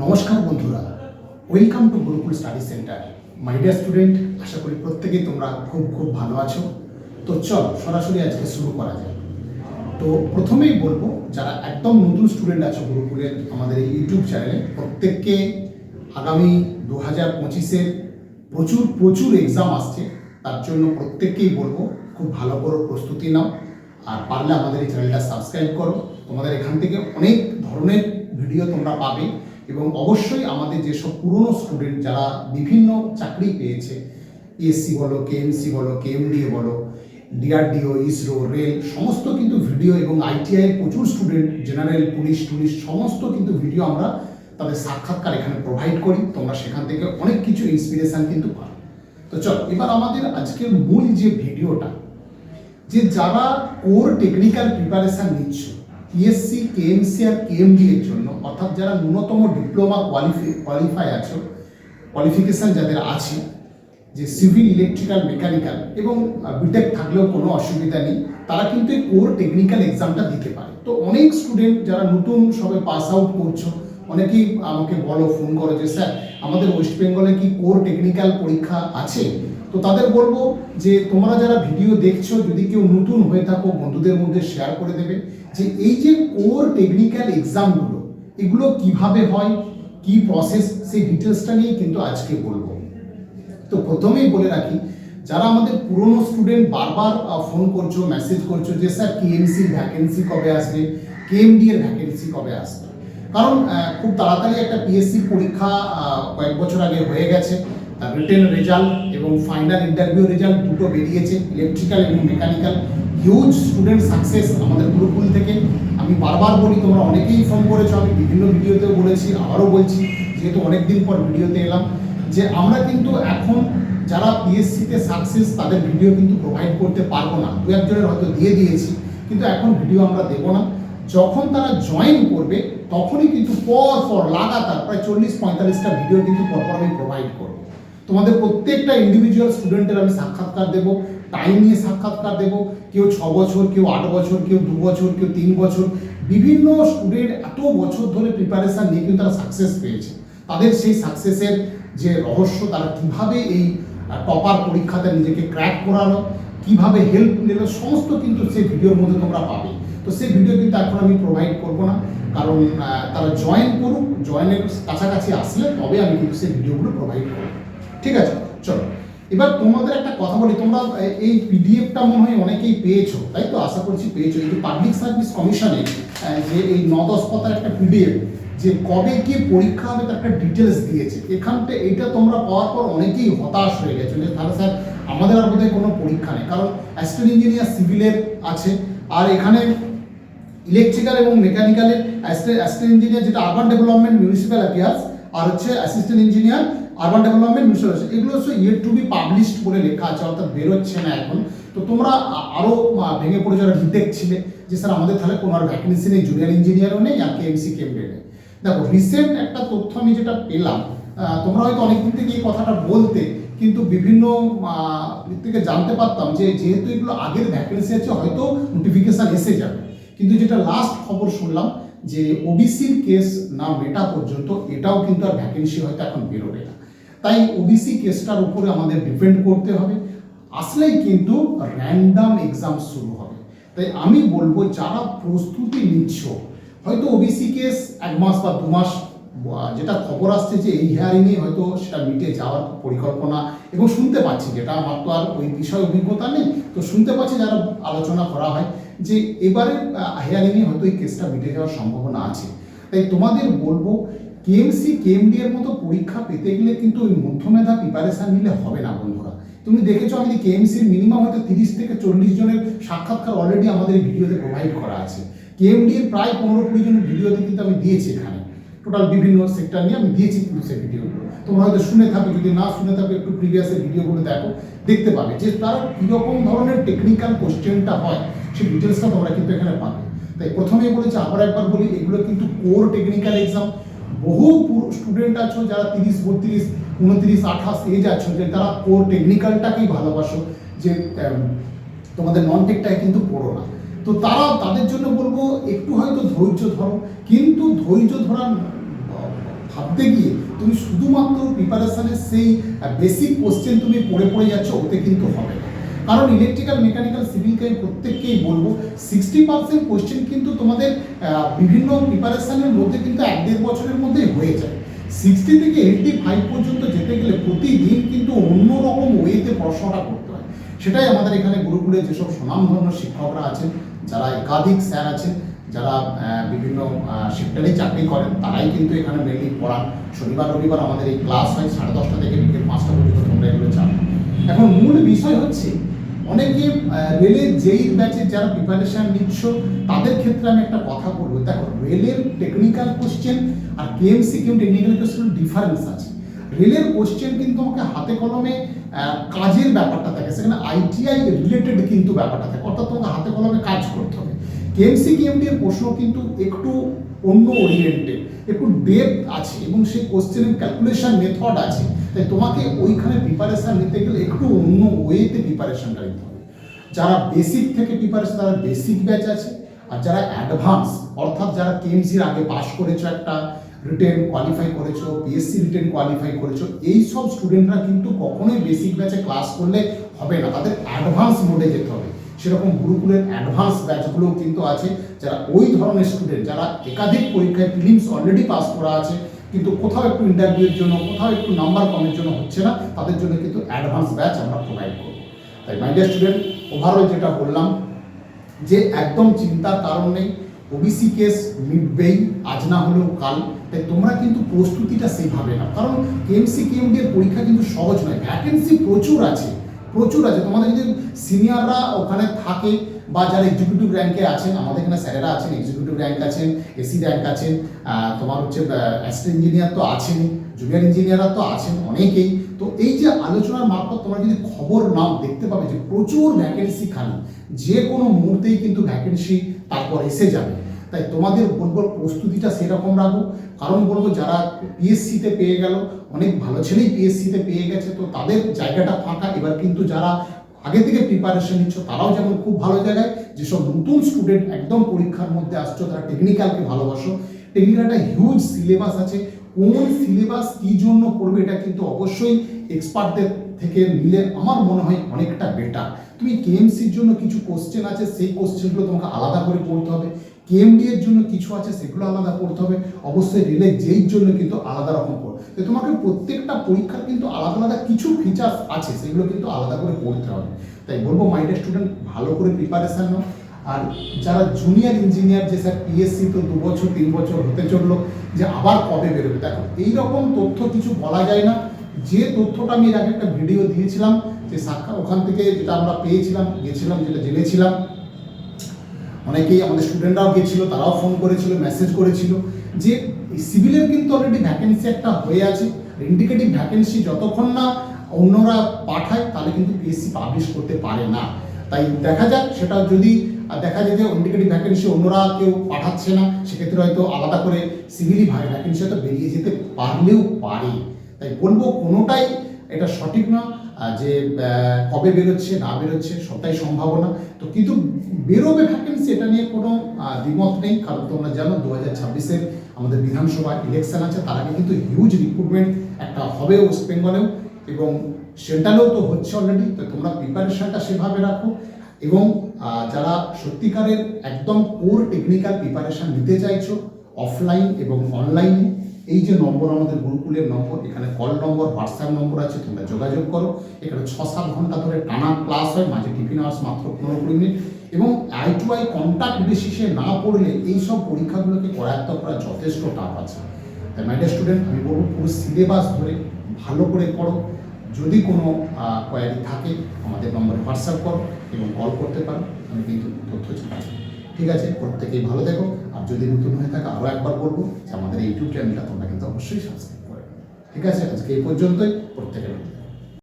নমস্কার বন্ধুরা welcome to Gurukul study centre my dear student আশা করি প্রত্যেকেই তোমরা খুব খুব ভালো আছো। তো চল, সরাসরি আজকে শুরু করা যায় তো প্রথমেই বলব, যারা একদম নতুন স্টুডেন্ট আছো গুরুকুলের আমাদের এই ইউটিউব চ্যানেলে প্রত্যেককে আগামী দু হাজার পঁচিশের প্রচুর প্রচুর এক্সাম আসছে। তার জন্য প্রত্যেককেই বলব, খুব ভালো করে প্রস্তুতি নাও। আর পারলে আমাদের এই চ্যানেলটা সাবস্ক্রাইব করো। তোমাদের এখান থেকে অনেক ধরনের ভিডিও তোমরা পাবে। এবং অবশ্যই আমাদের যেসব পুরনো স্টুডেন্ট যারা বিভিন্ন চাকরি পেয়েছে এসসি বলো কেএমসি বলো কেএমডিএ বলো ডিআরডিও ইসরো রেল সমস্ত কিন্তু ভিডিও এবং আইটিআই প্রচুর স্টুডেন্ট জেনারেল পুলিশ টুলিশ, সমস্ত কিন্তু ভিডিও আমরা তাদের সাক্ষাৎকার এখানে প্রোভাইড করি। তোমরা সেখান থেকে অনেক কিছু ইন্সপিরেশন কিন্তু পাও। তো চল, এবার আমাদের আজকের মূল যে ভিডিওটা যে যারা কোর টেকনিক্যাল প্রিপারেশন নিচ্ছ পিএসসি কেএমসি আর কেএমডি এর জন্য, অর্থাৎ যারা ন্যূনতম ডিপ্লোমা কোয়ালিফাই কোয়ালিফাই আছো কোয়ালিফিকেশন যাদের আছে, যে সিভিল ইলেকট্রিক্যাল মেকানিক্যাল এবং বিটেক থাকলেও কোনো অসুবিধা নেই, তারা কিন্তু এই কোর টেকনিক্যাল এক্সামটা দিতে পারে। তো অনেক স্টুডেন্ট যারা নতুন সবে পাস আউট করছ, অনেকেই আমাকে বলো ফোন করো যে, স্যার, আমাদের ওয়েস্ট বেঙ্গলে কি কোর টেকনিক্যাল পরীক্ষা আছে? তো তাদের বলব যে তোমরা যারা ভিডিও দেখছ, যদি কেউ নতুন হয়ে থাকো, বন্ধুদের মধ্যে শেয়ার করে দেবে যে এই যে কোর টেকনিক্যাল এক্সামগুলো এগুলো কীভাবে হয়, কি প্রসেস সেই ডিটেলসটা নিয়ে কিন্তু আজকে বলব। তো প্রথমেই বলে রাখি, যারা আমাদের পুরনো স্টুডেন্ট বারবার ফোন করছ মেসেজ করছ যে, স্যার কেএমসির ভ্যাকেন্সি কবে আসবে? কেএমডি এর ভ্যাকেন্সি কবে আসবে? কারণ খুব তাড়াতাড়ি একটা পিএসসি পরীক্ষা কয়েক বছর আগে হয়ে গেছে। রিটেন রেজাল্ট এবং ফাইনাল ইন্টারভিউ রেজাল্ট দুটো বেরিয়েছে ইলেকট্রিক্যাল এবং মেকানিক্যাল হিউজ স্টুডেন্ট সাকসেস আমাদের গুরুকুল থেকে। আমি বারবার বলি, তোমরা অনেকেই ফোন করেছ, আমি বিভিন্ন ভিডিওতেও বলেছি, আবারও বলছি, যেহেতু অনেকদিন পর ভিডিওতে এলাম, যে আমরা কিন্তু এখন যারা পিএসসিতে সাকসেস তাদের ভিডিও কিন্তু প্রোভাইড করতে পারব না। দু একজনের হয়তো দিয়ে দিয়েছি, কিন্তু এখন ভিডিও আমরা দেবো না। যখন তারা জয়েন করবে তখনই কিন্তু পর পর লাগাতার প্রায় চল্লিশ, পঁয়তাল্লিশটা ভিডিও কিন্তু পরপর আমি প্রোভাইড করব। তোমাদের প্রত্যেকটা ইন্ডিভিজুয়াল স্টুডেন্টের আমি সাক্ষাৎকার দেবো টাইম নিয়ে সাক্ষাৎকার দেবো। কেউ ছ বছর, কেউ আট বছর, কেউ দু বছর, কেউ তিন বছর। বিভিন্ন স্টুডেন্ট এত বছর ধরে প্রিপারেশান নিয়ে কিন্তু তারা সাকসেস পেয়েছে। তাদের সেই সাকসেসের যে রহস্য, তারা কীভাবে এই টপার পরীক্ষাতে নিজেকে ক্র্যাক করালো, কীভাবে হেল্প নিল, সমস্ত কিন্তু সেই ভিডিওর মধ্যে তোমরা পাবে। তো সেই ভিডিও কিন্তু এখন আমি প্রোভাইড করব না। কারণ তারা জয়েন করুক জয়েনের কাছাকাছি আসলে তবে আমি কিন্তু সেই ভিডিওগুলো প্রোভাইড করব। ঠিক আছে? চলো। এবার তোমাদের একটা কথা বলি। তোমরা এই পিডিএফটা মনে হয় অনেকেই পেয়েছ, তাই তো? আশা করছি পেয়েছ। এই যে পাবলিক সার্ভিস কমিশনে যে এই ন দশ পাতার একটা পিডিএফ যে কবে কি পরীক্ষা হবে তার একটা ডিটেলস দিয়েছে। এখানটা এইটা তোমরা পাওয়ার পর অনেকেই হতাশ হয়ে গেছো যে, তাহলে স্যার, আমাদের আর বোধহয় কোনো পরীক্ষা নেই। কারণ অ্যাসিস্ট্যান্ট ইঞ্জিনিয়ার সিভিলের আছে। আর এখানে ইলেকট্রিক্যাল এবং মেকানিক্যালের অ্যাসিস্ট্যান্ট ইঞ্জিনিয়ার যেটা আরবান ডেভেলপমেন্ট মিউনিসিপ্যাল অ্যাফেয়ার্স আর হচ্ছে assistant engineer urban development municipal এগুলো হচ্ছে ইয়ের টু বি পাবলিশড বলে লেখা আছে, অর্থাৎ বেরোচ্ছে না এখন। তো তোমরা আ- আরও ভেঙে পড়ে যারা দেখছিলে যে স্যার আমাদের তাহলে কোনো আর ভ্যাকেন্সি নেই জুনিয়র ইঞ্জিনিয়ারও নেই, আর কেএমসি কেমডে নেই। দেখো রিসেন্ট একটা তথ্য আমি যেটা পেলাম তোমরা হয়তো অনেকদিন থেকে এই কথাটা বলতে, কিন্তু বিভিন্ন থেকে জানতে পারতাম যে যেহেতু এগুলো আগের ভ্যাকেন্সি আছে, হয়তো নোটিফিকেশান এসে যাবে। কিন্তু যেটা লাস্ট খবর শুনলাম যে ওবিসির কেস না মেটা পর্যন্ত এটাও কিন্তু আর ভ্যাকেন্সি হয়তো এখন বেরোবে না। তাই ওবিসি কেসটার উপরে আমাদের ডিপেন্ড করতে হবে। আসলেই কিন্তু র্যান্ডাম এক্সাম শুরু হবে। তাই আমি বলব, যারা প্রস্তুতি নিচ্ছ, হয়তো ওবিসি কেস এক মাস বা দু মাস যেটা খবর আসছে যে এই হিয়ারিংয়ে হয়তো সেটা মিটে যাওয়ার পরিকল্পনা, এবং শুনতে পাচ্ছি যেটা, আমার তো আর ওই বিষয়ে অভিজ্ঞতা নেই, তো শুনতে পাচ্ছি যারা আলোচনা করা হয়। যে এবারে হেয়ারিংয়ে হয়তো এই কেসটা মিটে যাওয়ার সম্ভাবনা আছে। তাই তোমাদের বলব, কেএমসি, কেএমডি এর মতো পরীক্ষা পেতে গেলে কিন্তু ওই মধ্যমেধা প্রিপারেশন নিলে হবে না বন্ধুরা। তুমি দেখেছ আমি কেএমসির মিনিমাম হয়তো তিরিশ থেকে চল্লিশ জনের সাক্ষাৎকার অলরেডি আমাদের ভিডিওতে প্রোভাইড করা আছে। কেএমডি এর প্রায় পনেরো কুড়ি জনের ভিডিওতে কিন্তু আমি দিয়েছি এখানে। টোটাল বিভিন্ন সেক্টর নিয়ে আমি দিয়েছি কিন্তু সেই ভিডিওগুলো তোমরা হয়তো শুনে থাকো, যদি না শুনে থাকো, একটু প্রিভিয়াসের ভিডিওগুলো দেখো, দেখতে পাবে যে তার কীরকম ধরনের টেকনিক্যাল কোশ্চেনটা হয়, সেই ডিটেলসটা তোমরা কিন্তু এখানে পাবে। তাই প্রথমেই বলেছি আবার একবার বলি, এগুলো কিন্তু কোর টেকনিক্যাল এক্সাম বহু স্টুডেন্ট আছো, যারা তিরিশ, বত্রিশ, উনত্রিশ, আঠাশ এজ আছো, যে তারা কোর টেকনিক্যালটাকেই ভালোবাসো, যে তোমাদের নন টেকটাকে কিন্তু পড়ো না। তো তারা তাদের জন্য বলব, একটু হয়তো ধৈর্য ধরো। কিন্তু ধৈর্য ধরার ভাবতে গিয়ে তুমি শুধুমাত্র প্রিপারেশনের সেই বেসিক কোশ্চেন তুমি পড়ে পড়ে যাচ্ছ, ওতে কিন্তু হবে কারণ ইলেকট্রিক্যাল মেকানিক্যাল সিভিলকে প্রত্যেককেই বলব সিক্সটি পার্সেন্ট কোশ্চেন কিন্তু তোমাদের বিভিন্ন প্রিপারেশনের মধ্যে কিন্তু এক দেড় বছরের মধ্যেই হয়ে যায়। সিক্সটি থেকে এইটটি ফাইভ পর্যন্ত যেতে গেলে প্রতিদিন কিন্তু অন্যরকম ওয়েতে পড়াশোনাটা করতে সেটাই আমাদের এখানে গুরুকুলে যেসব সুনামধন্য শিক্ষকরা আছেন, যারা একাধিক স্যার আছেন, যারা বিভিন্ন শিফটারে চাকরি করেন, তারাই কিন্তু এখানে মেনলি পড়ান। শনিবার, রবিবার আমাদের এই ক্লাস হয় সাড়ে দশটা থেকে বিকেল পাঁচটা পর্যন্ত তোমরা এগুলো জানো এখন মূল বিষয় হচ্ছে, অনেকে রেলের যেই ব্যাচের যারা প্রিপারেশন নিচ্ছ, তাদের ক্ষেত্রে আমি একটা কথা বলব। দেখো, রেলের টেকনিক্যাল কোশ্চেন আর কেএমসি কেউ টেকনিক্যাল কোশ্চেন ডিফারেন্স আছে। রেলের কোশ্চেন কিন্তু আমাকে হাতে কলমে কাজের ব্যাপারটা থাকে। সেখানে আইটিআই রিলেটেড কিন্তু ব্যাপারটা থাকে। অর্থাৎ তোমাকে হাতে কলমে কাজ করতে হবে। কেএমসি কেএমডি এর প্রশ্ন কিন্তু একটু অন্য ওরিয়েন্টেড একটু ডেপথ আছে এবং সেই কোশ্চেনের ক্যালকুলেশন মেথড আছে। তাই তোমাকে ওইখানে প্রিপারেশন নিতে গেলে একটু অন্য ওয়েতে প্রিপারেশনটা নিতে হবে। যারা বেসিক থেকে প্রিপারেশন তারা বেসিক ব্যাচ আছে। আর যারা অ্যাডভান্স অর্থাৎ যারা কেএমসির আগে পাস করেছ একটা রিটেন কোয়ালিফাই করেছ পিএসসি রিটেন কোয়ালিফাই করেছ, এই সব স্টুডেন্টরা কিন্তু কখনোই বেসিক ব্যাচে ক্লাস করলে হবে না। তাদের অ্যাডভান্স মোডে যেতে হবে। সেরকম গুরুকুলের অ্যাডভান্স ব্যাচগুলো কিন্তু আছে। যারা ওই ধরনের স্টুডেন্ট যারা একাধিক পরীক্ষায় ফিলিমস অলরেডি পাস করা আছে, কিন্তু কোথাও একটু ইন্টারভিউর জন্য, কোথাও একটু নাম্বার কমের জন্য হচ্ছে না, তাদের জন্য কিন্তু অ্যাডভান্স ব্যাচ আমরা প্রোভাইড করব। তাই মাই ডিয়ার স্টুডেন্ট ওভারঅল যেটা বললাম, যে একদম চিন্তার কারণ নেই ওবিসি কেস মিটবেই আজ না হলেও কাল। তাই তোমরা কিন্তু প্রস্তুতিটা সেইভাবে না কারণ কেএমসি কেএমডি পরীক্ষা কিন্তু সহজ নয়। ভ্যাকেন্সি প্রচুর আছে। প্রচুর আছে। তোমাদের যদি সিনিয়ররা ওখানে থাকে বা যারা এক্সিকিউটিভ র্যাঙ্কে আছেন, আমাদের এখানে স্যারেরা আছেন এক্সিকিউটিভ র্যাঙ্ক আছেন এসি র্যাঙ্ক আছেন তোমার হচ্ছে অ্যাসিস্ট্যান্ট ইঞ্জিনিয়ার তো আছেন জুনিয়র ইঞ্জিনিয়াররা তো আছেন অনেকেই। তো এই যে আলোচনার মারফত তোমরা যদি খবর নাও, দেখতে পাবে যে প্রচুর ভ্যাকেন্সি খালি। যে কোনো মুহূর্তেই কিন্তু ভ্যাকেন্সি তারপর এসে যাবে। তাই তোমাদের বলব প্রস্তুতিটা সেরকম রাখো। কারণ বলব যারা পিএসসিতে পেয়ে গেল, অনেক ভালো ছেলেই পিএসসিতে পেয়ে গেছে, তো তাদের জায়গাটা ফাঁকা। এবার কিন্তু যারা আগে থেকে প্রিপারেশন নিচ্ছ, তারাও যেমন খুব ভালো জায়গায়, যেসব নতুন স্টুডেন্ট একদম পরীক্ষার মধ্যে আসছো, তারা টেকনিক্যালকে ভালোবাসো। টেকনিক্যালটা হিউজ সিলেবাস আছে। কোন সিলেবাস কী জন্য পড়বে এটা কিন্তু অবশ্যই এক্সপার্টদের থেকে নিলে আমার মনে হয় অনেকটা বেটার তুমি কেএমসির জন্য কিছু কোশ্চেন আছে, সেই কোশ্চেনগুলো তোমাকে আলাদা করে পড়তে হবে। কেএমডি এর জন্য কিছু আছে, সেগুলো আলাদা পড়তে হবে। অবশ্যই রেলে যেই জন্য কিন্তু আলাদা রকম পড়ো তো তোমাকে প্রত্যেকটা পরীক্ষার কিন্তু আলাদা আলাদা কিছু ফিচার্স আছে, সেগুলো কিন্তু আলাদা করে পড়তে হবে। তাই বলব মাইন্ডেড স্টুডেন্ট ভালো করে প্রিপারেশন নাও। আর যারা জুনিয়র ইঞ্জিনিয়ার যে স্যার পিএসসি তো দু বছর, তিন বছর হতে চলল, যে আবার কবে বেরোবে? দেখো, এইরকম তথ্য কিছু বলা যায় না। যে তথ্যটা আমি এর আগে একটা ভিডিও দিয়েছিলাম, যে সাক্ষা ওখান থেকে যেটা আমরা পেয়েছিলাম, গেছিলাম, যেটা জেনেছিলাম, অনেকেই আমাদের স্টুডেন্টরাও গেছিল, তারাও ফোন করেছিল মেসেজ করেছিল, যে সিভিলের কিন্তু অলরেডি ভ্যাকেন্সি একটা হয়ে আছে। ইন্ডিকেটিভ ভ্যাকেন্সি যতক্ষণ না অন্যরা পাঠায়, তাহলে কিন্তু পিএসসি পাবলিশ করতে পারে না। তাই দেখা যাক, সেটা যদি আহ, দেখা যায় যে ইন্ডিকেটিভ ভ্যাকেন্সি অন্যরা কেউ পাঠাচ্ছে না সেক্ষেত্রে হয়তো আলাদা করে সিভিলি ভ্যাকেন্সি হয়তো বেরিয়ে যেতে পারলেও পারে। তাই বলব কোনোটাই এটা সঠিক না যে কবে বেরোচ্ছে না বেরোচ্ছে সবটাই সম্ভাবনা। তো কিন্তু বেরোবে ভ্যাকেন্সি এটা নিয়ে কোনো দ্বিমত নেই কারণ তোমরা জানো দু হাজার ছাব্বিশের আমাদের বিধানসভা ইলেকশন আছে তার আগে কিন্তু হিউজ রিক্রুটমেন্ট একটা হবে ওয়েস্ট বেঙ্গলেও এবং সেন্ট্রালেও তো হচ্ছে অলরেডি তো তোমরা প্রিপারেশনটা সেভাবে রাখো। এবং যারা সত্যিকারের একদম কোর টেকনিক্যাল প্রিপারেশন নিতে চাইছো অফলাইন এবং অনলাইনে এই যে নম্বর আমাদের গুরুকুলের নম্বর এখানে কল নম্বর হোয়াটসঅ্যাপ নম্বর আছে, তোমরা যোগাযোগ করো। এখানে ছ সাত ঘণ্টা ধরে টানা ক্লাস হয়, মাঝে টিফিন আওয়ার্স মাত্র পনেরো কুড়ি মিনিট। এবং আই টু আই কন্ট্যাক্ট বেসিসে না পড়লে এই সব পরীক্ষাগুলোকে করায়ত্ত করা যথেষ্ট টাফ আছে। তাই মাই স্টুডেন্ট আমি বলব পুরো সিলেবাস ধরে ভালো করে পড়ো। যদি কোনো কোয়ারি থাকে, আমাদের নম্বরে হোয়াটসঅ্যাপ করো এবং কল করতে পারো, আমি কিন্তু তথ্য চাই ঠিক আছে? প্রত্যেকেই ভালো দেখো আর যদি নতুন হয়ে থাকে, আরও একবার বলব যে আমাদের ইউটিউব চ্যানেলটা তোমরা কিন্তু অবশ্যই সাবস্ক্রাইব করে ঠিক আছে? আজকে এই পর্যন্তই। প্রত্যেকের